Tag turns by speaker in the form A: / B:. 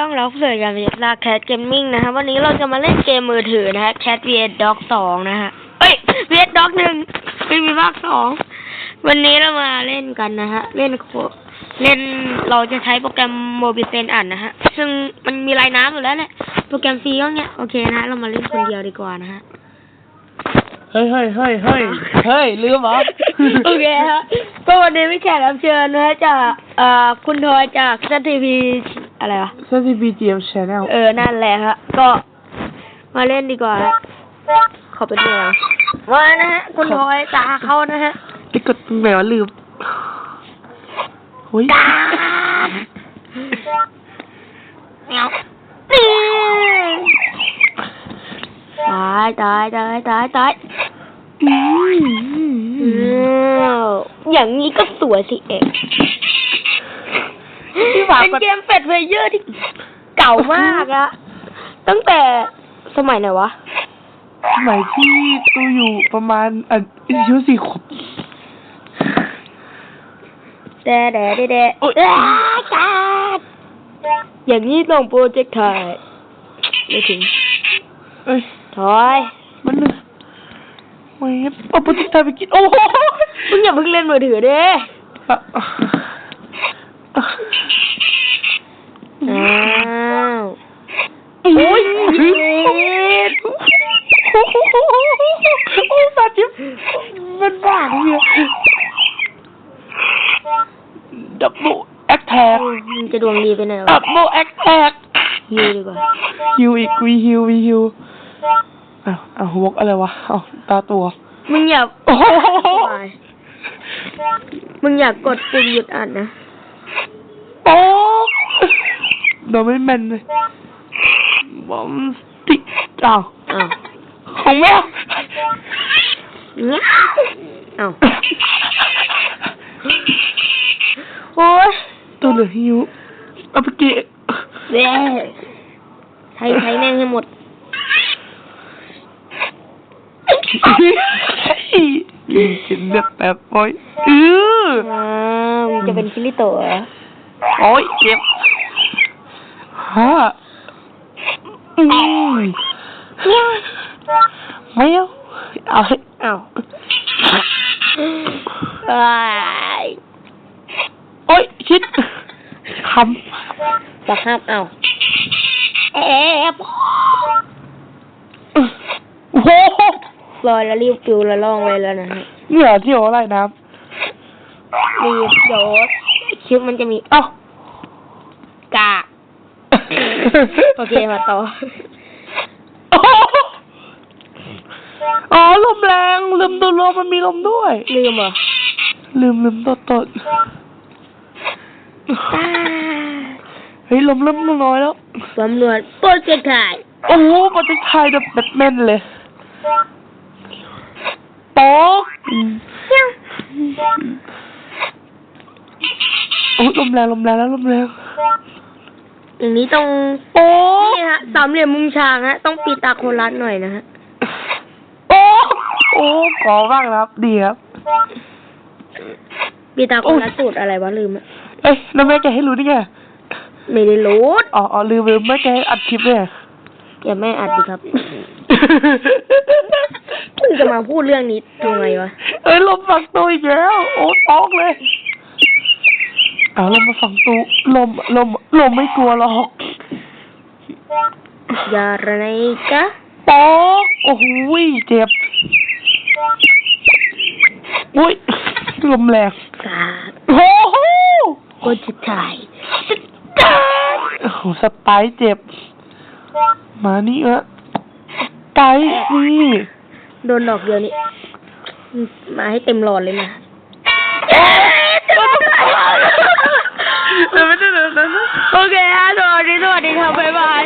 A: ต้องรับเสิร์กันเป็นลาแคทเกมมิ่งนะฮะวันนี้เราจะมาเล่นเกมมือถือนะฮะ Cat vs Dog สองนะฮะเอ้ย vs Dog หนึ่งไม่มีภาคสองวันนี้เรามาเล่นกันนะฮะเล่นโคเล่นเราจะใช้โปรแกรมโมบิเซนอ่านนะฮะซึ่งมันมีลายน้ำอยู่แล้วแหละโปรแกรมฟรีก็เนี้ยโอเคนะฮะเรามาเล่นคนเดียวดีกว่านะฮะ
B: เฮ้ยเฮ้ยเฮ้ยเฮ้ยเฮ้ยลืมเหรอ
A: โอเคฮะก็วันนี้มีแขกรับเชิญนะฮะจากเอ่อคุณทอยจากซัทีพี อะไรวะ
B: ซ c b g m Channel
A: เออ นั่นแหละฮะ ก็มาเล่นดีกว่าฮะขอเป็นแมวมานะฮะ คุณทอยตาเขานะฮะ
B: ไปกดตรงไหนวะลืมเฮ้ย
A: แมวตายตายตายตายตาย
B: อืม
A: อ้าวอย่างนี้ก็สวยสิเอก
B: พี่หวาน
A: เป็นเกมเป็ดเพลเยอร์ที่เก่ามากอะตั้งแต่สมัยไหนวะ
B: สมัยที่ตูอยู่ประมาณอะอายุสี่ขวบ
A: แต่แดะแดะแดะ
B: โอ๊ย
A: อ้าวกาดอย่างนี้ต้องโปรเจกต์ไทยไม่ถึง
B: เอ้ย
A: ถอย
B: มันเลยไม่เอาปฏิทินไปกิน โอ้โห
A: มึงอย่าเพิ่งเล่นมือถือเด้
B: อะอะอะ
A: อ้าว
B: โอ้ย
A: เย็ด
B: โอ้โหโอ้ยสัตว์จิ๊บ มันบ้าเนี่ยดับเบิลแอคแท็ก
A: มึงจะดวงดีไปไหน
B: ดั
A: วะ
B: บเบิลแอคแท็ก
A: ฮิวดีกว่า
B: ฮิวอีกวีฮิววีฮิวอ้าวอ้าววกอะไรวะอ้าวตาตัว
A: มึงอย่า
B: โอ้โห
A: ตายมึงอยากกดปุ่มหยุดอ่านนะ
B: โอ้โดนไม่แม่นเลยบอมสติ๊กอ้าว
A: อ้าว
B: ของแมว
A: เงี้ยอ้าวโอ้ย
B: ตัวเหลือฮิวเอาไปเกะ
A: เด้ใช้ใช้แม่งให้หมด
B: กินเลือดแบบโอ้ยเออ
A: อ้าวมึงจะเป็นคิริโตะเหรอ
B: โอ้ยเจ็บฮะอืมไม่เอาเอาให้
A: อ้าวตาย
B: โอ้ยชิดค
A: บักห้ามอ้าวแอบำ
B: โอ้โห
A: ลอยแล้วรีบฟิวแล้วล่องไว้แล้วนะฮะ
B: เนี่ยที่หัวอะไรน้
A: รีบเดี๋ยวคลิปมันจะมีำ
B: เอ้ากา
A: กโอเคมาต่อ
B: โอ้โหอ๋อล มแรงลืมตัวลมมันมีลมด้วย
A: ลืมเหรอ
B: ลืมลืมตัวตด
A: อ่า
B: เฮ้ยลมเริ่มน้อยแล้ว
A: สำรวจโปรเจกต์ถ่าย
B: โอ้โหปฏิทายแบบแบทแมนเลยโป๊กโอ้ยลมแรงลมแรงแล้วลมแรง
A: อย่างนี้ต้อง
B: โป๊ก
A: นี่ฮะสามเหลี่ยมมุมฉากฮะ ต้องปีตาโคลัสหน่อยนะฮะ
B: โอ้ โอ้ขอบ้างนะครับ ดีครับ
A: ปีตาโคลัสสูตรอะไรวะลืมอะ
B: เอ้ยแล้วแม่แกให้รู้ได้ไง
A: ไม่ได้รู้
B: อ๋ออ๋อลืมลืมแม่แกให้อัดคลิปเนี่ย
A: อย่าแม่อัดดิครับมึงจะมาพูดเรื่องนี้ทำไมวะ
B: เอ้ยลมฝังตัวอีกแล้วโอ้ตอกเลยเอาลมมาฝังตัวลมลมลมไม่กลัวหรอก
A: อย่าไรกะ
B: ปอกโอ้โหยเจ็บ อุ้ยลมแรง
A: กาด
B: โอ้โห
A: โปรเจกต์ถ่าย
B: โอ้โหสไปร์เจ็บ มานี่เออไกด์นี่
A: โดนดอกเดียวนี่มาให้เต็มหลอดเลยมา
B: เออไม่ได้เลยนะ
A: โอเคฮะสวัสดีสวัสดีครับบ๊ายบาย